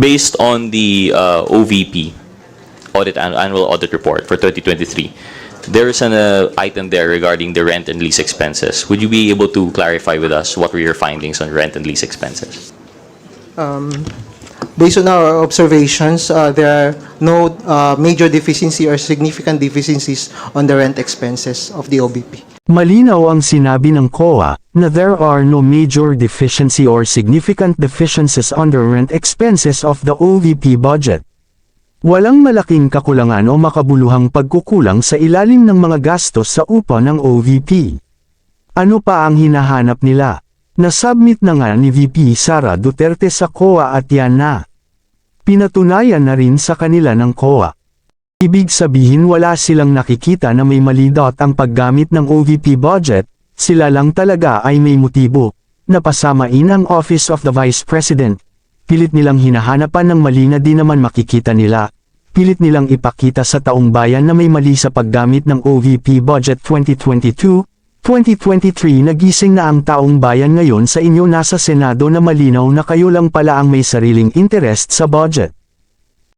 based on the uh, OVP audit an- annual audit report for 2023, there is an uh, item there regarding the rent and lease expenses. Would you be able to clarify with us what were your findings on rent and lease expenses? Based on our observations, uh, there are no uh, major deficiency or significant deficiencies on the rent expenses of the OBP. Malinaw ang sinabi ng COA na there are no major deficiency or significant deficiencies the rent expenses of the OVP budget. Walang malaking kakulangan o makabuluhang pagkukulang sa ilalim ng mga gastos sa upa ng OVP. Ano pa ang hinahanap nila? Nasubmit na nga ni VP Sara Duterte sa COA at yan na. Pinatunayan na rin sa kanila ng COA. Ibig sabihin wala silang nakikita na may mali dot ang paggamit ng OVP budget, sila lang talaga ay may motibo, na pasamain ang Office of the Vice President. Pilit nilang hinahanapan ng mali na di naman makikita nila. Pilit nilang ipakita sa taong bayan na may mali sa paggamit ng OVP budget 2022, 2023 nagising na ang taong bayan ngayon sa inyo nasa Senado na malinaw na kayo lang pala ang may sariling interest sa budget.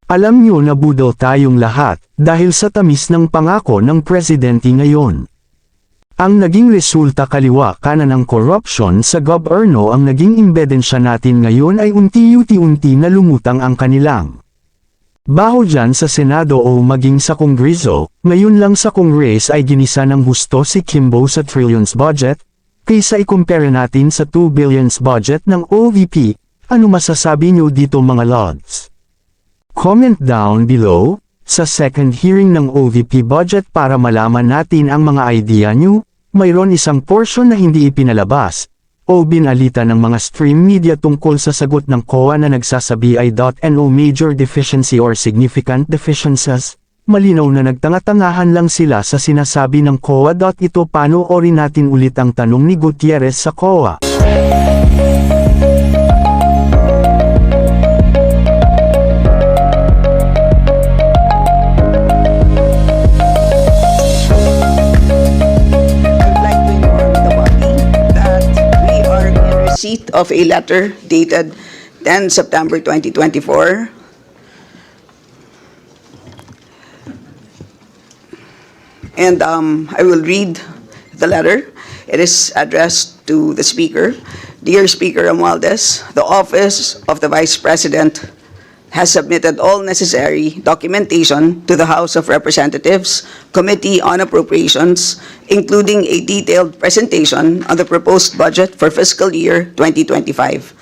Alam nyo na budol tayong lahat, dahil sa tamis ng pangako ng presidente ngayon. Ang naging resulta kaliwa kanan ng corruption sa gobyerno ang naging imbedensya natin ngayon ay unti-unti na lumutang ang kanilang. Baho dyan sa Senado o maging sa Kongreso, ngayon lang sa Congress ay ginisa ng husto si Kimbo sa trillions budget, kaysa ikumpare natin sa 2 billions budget ng OVP, ano masasabi nyo dito mga lords? Comment down below, sa second hearing ng OVP budget para malaman natin ang mga idea nyo, mayroon isang portion na hindi ipinalabas, o binalita ng mga stream media tungkol sa sagot ng COA na nagsasabi ay .no major deficiency or significant deficiencies, malinaw na nagtanga-tangahan lang sila sa sinasabi ng COA. Ito paano ori natin ulit ang tanong ni Gutierrez sa COA. Receipt of a letter dated 10 September 2024 And um, I will read the letter. It is addressed to the Speaker. Dear Speaker Romualdez, the Office of the Vice President has submitted all necessary documentation to the House of Representatives Committee on Appropriations, including a detailed presentation on the proposed budget for fiscal year 2025.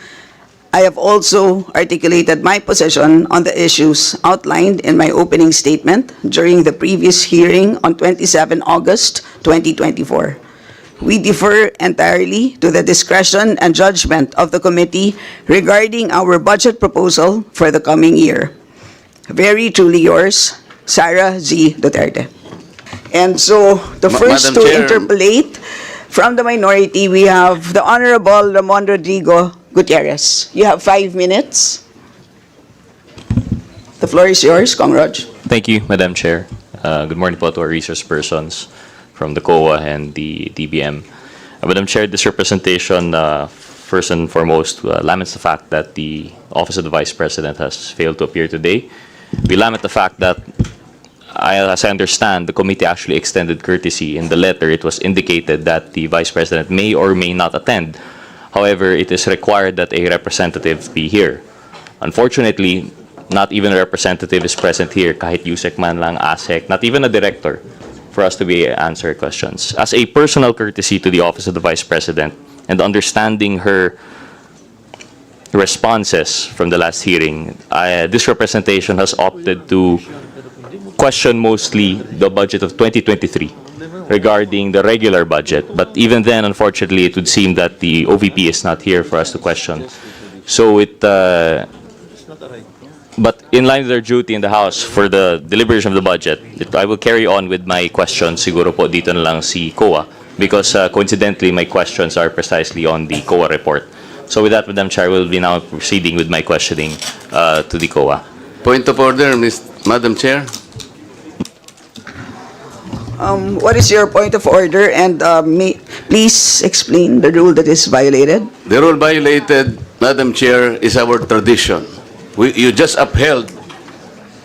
I have also articulated my position on the issues outlined in my opening statement during the previous hearing on 27 August 2024. We defer entirely to the discretion and judgment of the committee regarding our budget proposal for the coming year. Very truly yours, Sarah Z. Duterte. And so, the Ma- first Madam to Chair. interpolate from the minority, we have the Honorable Ramon Rodrigo Gutierrez. You have five minutes. The floor is yours, Kong Rog. Thank you, Madam Chair. Uh, Good morning po to our resource persons from the COA and the DBM. Uh, Madam Chair, this representation, uh, first and foremost, uh, laments the fact that the Office of the Vice President has failed to appear today. We lament the fact that, I- as I understand, the committee actually extended courtesy. In the letter, it was indicated that the Vice President may or may not attend. However, it is required that a representative be here. Unfortunately, not even a representative is present here, kahit USEC man lang, ASEC, not even a director, for us to be answer questions. As a personal courtesy to the Office of the Vice President and understanding her responses from the last hearing, I- this representation has opted to question mostly the budget of 2023 regarding the regular budget. But even then, unfortunately, it would seem that the OVP is not here for us to question. So it, uh, but in line with their duty in the House for the deliberation of the budget, it- I will carry on with my questions siguro po dito na lang si COA because uh, coincidentally, my questions are precisely on the COA report. So with that, Madam Chair, we'll be now proceeding with my questioning uh, to the COA. Point of order, Ms. Madam Chair. Um, What is your point of order? And uh, may- please explain the rule that is violated. The rule violated, Madam Chair, is our tradition. We, you just upheld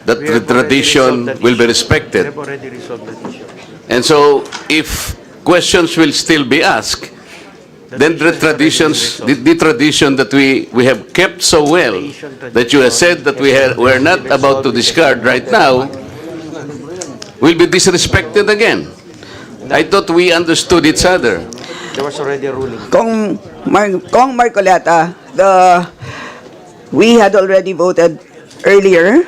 that the tradition will be respected. And so, if questions will still be asked, then the traditions, the, the tradition that we, we have kept so well, that you have said that we are, we're not about to discard right now, will be disrespected again. I thought we understood each other. Kong, Mar Kong Marcoleta, the, we had already voted earlier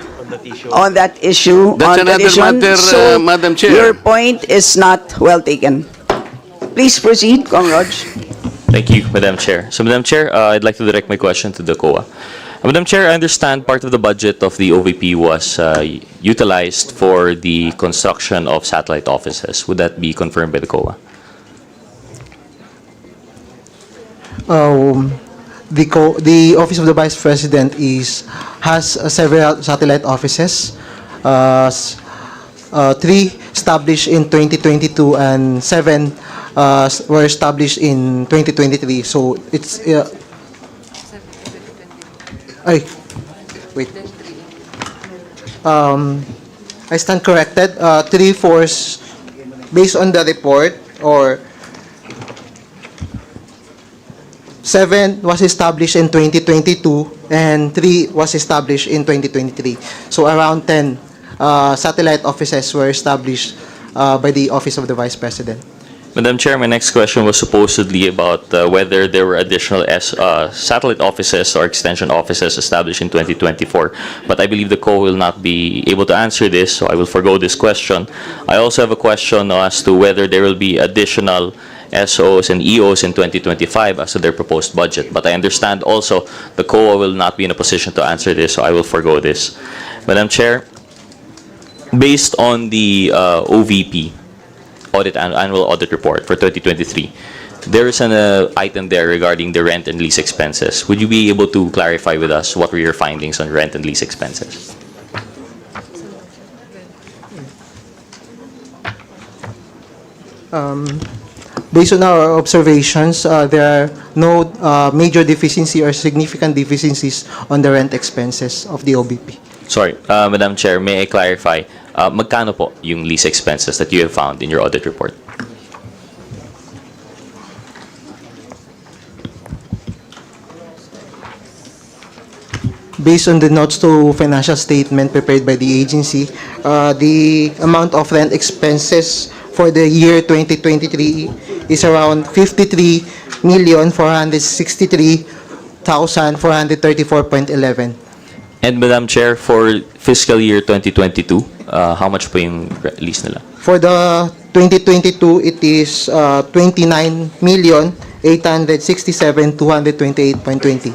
on that issue, That's on another tradition. matter, so uh, Madam Chair. Your point is not well taken. Please proceed, Kong Raj. Thank you, Madam Chair. So, Madam Chair, uh, I'd like to direct my question to the COA. Uh, Madam Chair, I understand part of the budget of the OVP was uh, utilized for the construction of satellite offices. Would that be confirmed by the COA? Um, the co- the office of the vice president is has uh, several satellite offices. Uh, s- uh, three established in 2022 and seven uh, s- were established in 2023. So it's uh, ay wait. Um, I stand corrected. Uh, three fours based on the report or Seven was established in 2022 and three was established in 2023. So around 10 uh, satellite offices were established uh, by the Office of the Vice President. Madam Chair, my next question was supposedly about uh, whether there were additional S, uh, satellite offices or extension offices established in 2024. But I believe the co will not be able to answer this, so I will forego this question. I also have a question as to whether there will be additional SOs and EOs in 2025 as to their proposed budget. But I understand also the COA will not be in a position to answer this, so I will forego this. Madam Chair, based on the uh, OVP, audit an- annual audit report for 2023, there is an uh, item there regarding the rent and lease expenses. Would you be able to clarify with us what were your findings on rent and lease expenses? Based on our observations, uh, there are no uh, major deficiency or significant deficiencies on the rent expenses of the OBP. Sorry, uh, Madam Chair, may I clarify, uh, magkano po yung lease expenses that you have found in your audit report? Based on the notes to financial statement prepared by the agency, uh, the amount of rent expenses for the year 2023 is around 53,463,434.11. And Madam Chair, for fiscal year 2022, uh, how much po yung lease nila? For the 2022, it is uh, 29,867,228.20.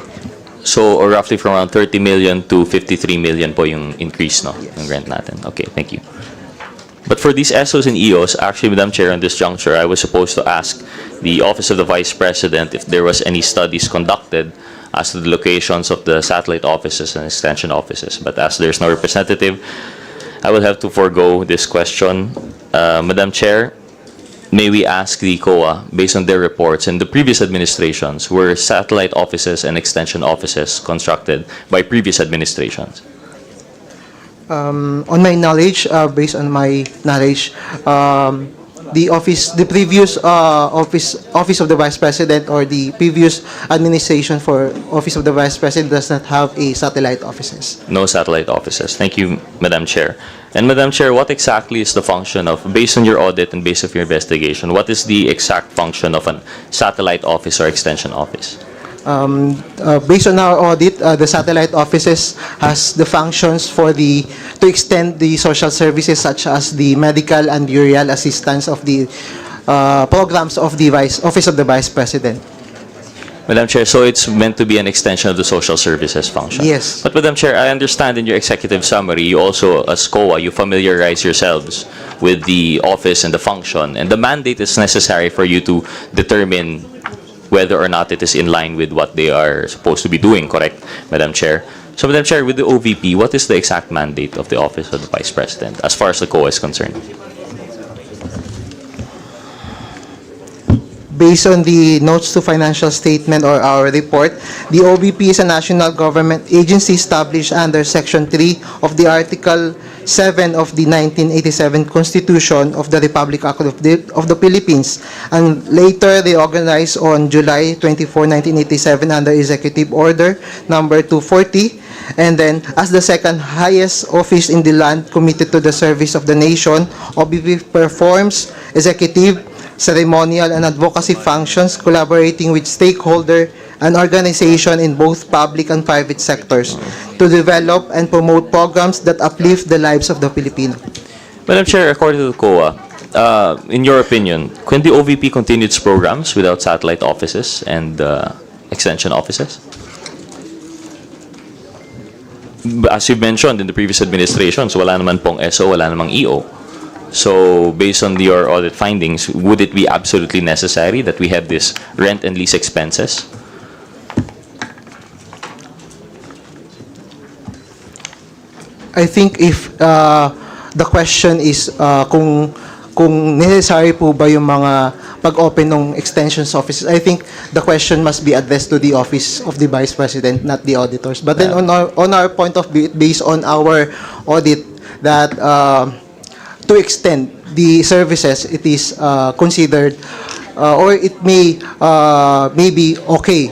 So, or roughly from around 30 million to 53 million po yung increase, no? Yung rent natin. Okay, thank you. But for these SOs and EOs, actually, Madam Chair, on this juncture, I was supposed to ask the Office of the Vice President if there was any studies conducted as to the locations of the satellite offices and extension offices. But as there's no representative, I will have to forego this question. Uh, Madam Chair, may we ask the COA, based on their reports and the previous administrations, were satellite offices and extension offices constructed by previous administrations? Um, on my knowledge, uh, based on my knowledge, um, the office, the previous uh, office, office of the vice president or the previous administration for office of the vice president does not have a satellite offices. No satellite offices. Thank you, Madam Chair. And Madam Chair, what exactly is the function of, based on your audit and based on your investigation, what is the exact function of a satellite office or extension office? Um, uh, based on our audit, uh, the satellite offices has the functions for the to extend the social services such as the medical and burial assistance of the uh, programs of the vice office of the vice president. Madam Chair, so it's meant to be an extension of the social services function? Yes. But Madam Chair, I understand in your executive summary, you also, as COA, you familiarize yourselves with the office and the function, and the mandate is necessary for you to determine whether or not it is in line with what they are supposed to be doing, correct, Madam Chair? So, Madam Chair, with the OVP, what is the exact mandate of the Office of the Vice President as far as the COA is concerned? based on the notes to financial statement or our report, the OBP is a national government agency established under Section 3 of the Article 7 of the 1987 Constitution of the Republic of the, of the Philippines, and later they organized on July 24, 1987 under Executive Order Number 240, and then, as the second highest office in the land committed to the service of the nation, OBP performs executive, ceremonial, and advocacy functions collaborating with stakeholder and organization in both public and private sectors to develop and promote programs that uplift the lives of the Filipino. Madam Chair, according to the COA, uh, in your opinion, can the OVP continue its programs without satellite offices and uh, extension offices? As you mentioned in the previous administrations, wala naman pong SO, wala namang EO. So, based on your audit findings, would it be absolutely necessary that we have this rent and lease expenses? I think if uh, the question is uh, kung kung necessary po ba yung mga pag-open ng extensions offices, I think the question must be addressed to the office of the Vice President, not the auditors. But then on our, on our point of view, based on our audit, that uh, to extend the services, it is uh, considered uh, or it may uh, may be okay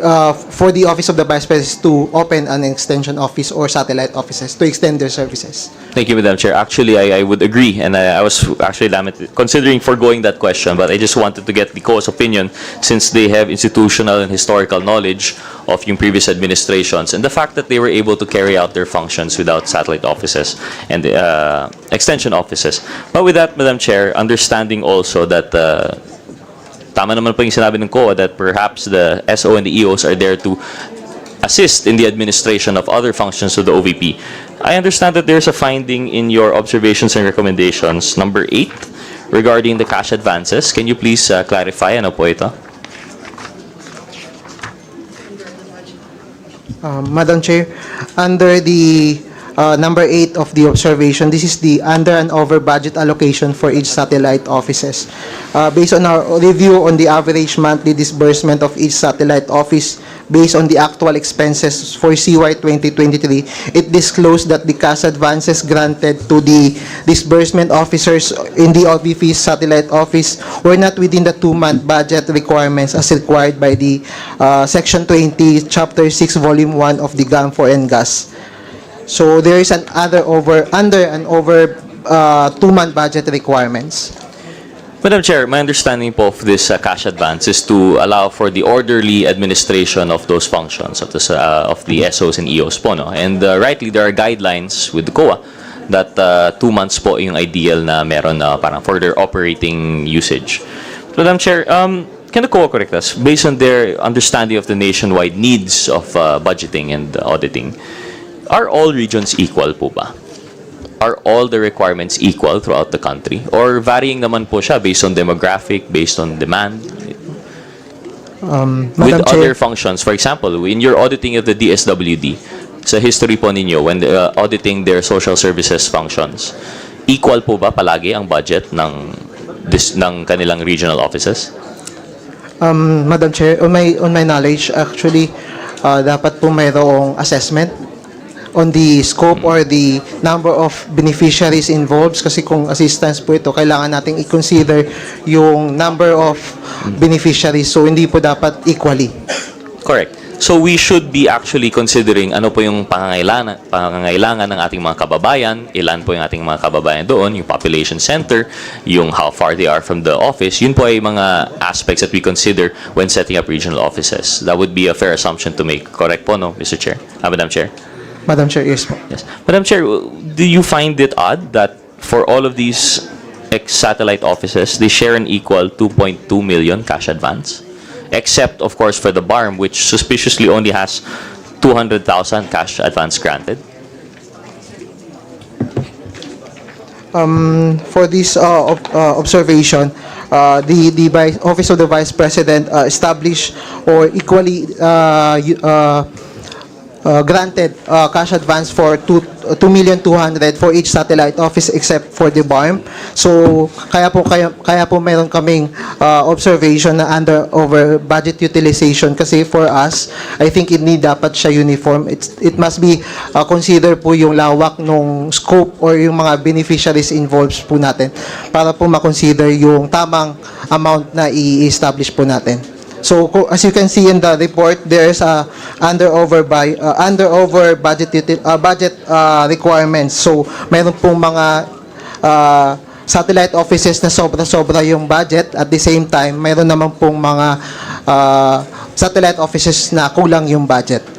uh, for the office of the vice president to open an extension office or satellite offices to extend their services. Thank you, Madam Chair. Actually, I, I would agree, and I, I was actually lamented, considering foregoing that question, but I just wanted to get the COA's opinion since they have institutional and historical knowledge of previous administrations and the fact that they were able to carry out their functions without satellite offices and uh, extension offices. But with that, Madam Chair, understanding also that uh, tama naman po yung sinabi ng COA that perhaps the SO and the EOs are there to assist in the administration of other functions of the OVP. I understand that there's a finding in your observations and recommendations, number eight, regarding the cash advances. Can you please uh, clarify ano po ito? Um, Madam Chair, under the uh, number eight of the observation, this is the under and over budget allocation for each satellite offices. Uh, Based on our review on the average monthly disbursement of each satellite office, based on the actual expenses for CY 2023, it disclosed that the cash advances granted to the disbursement officers in the OVP satellite office were not within the two-month budget requirements as required by the uh, Section 20, Chapter 6, Volume 1 of the GAM for NGAS. So there is an other over, under and over uh, two-month budget requirements. Madam Chair, my understanding po of this uh, cash advance is to allow for the orderly administration of those functions of the, uh, of the SOs and EOs po, no? And uh, rightly, there are guidelines with the COA that uh, two months po yung ideal na meron na parang for their operating usage. Madam Chair, um, can the COA correct us, based on their understanding of the nationwide needs of uh, budgeting and auditing, are all regions equal po ba? Are all the requirements equal throughout the country? Or varying naman po siya based on demographic, based on demand? Madam With Chair. other functions, for example, in your auditing of the DSWD, sa history po ninyo, when uh, auditing their social services functions, equal po ba palagi ang budget ng dis, ng kanilang regional offices? Um, Madam Chair, on my, on my knowledge, actually, uh, dapat po mayroong assessment on the scope or the number of beneficiaries involved kasi kung assistance po ito, kailangan nating i-consider yung number of beneficiaries. So, hindi po dapat equally. Correct. So we should be actually considering ano po yung pangangailangan, pangangailangan ng ating mga kababayan, ilan po yung ating mga kababayan doon, yung population center, yung how far they are from the office. Yun po ay mga aspects that we consider when setting up regional offices. That would be a fair assumption to make. Correct po, no, Mr. Chair? Ah, Madam Chair? Madam Chair, yes po. Yes. Madam Chair, do you find it odd that for all of these ex-satellite offices, they share an equal 2.2 million cash advance? Except, of course, for the BARM, which suspiciously only has 200,000 cash advance granted. Um, for this uh, ob- uh, observation, uh, the the vice, office of the vice president uh, established or equally uh, uh, uh, granted uh, cash advance for 2 2,200,000 for each satellite office except for the BARM. So kaya po kaya, kaya po meron kaming uh, observation na under over budget utilization kasi for us I think hindi dapat siya uniform. It's, it must be uh, consider po yung lawak nung scope or yung mga beneficiaries involved po natin para po ma-consider yung tamang amount na i-establish po natin. So as you can see in the report, there's a under over by uh, under over budget uh, budget uh, requirements. So meron pong mga uh, satellite offices na sobra-sobra yung budget at the same time mayroon naman pong mga uh, satellite offices na kulang yung budget.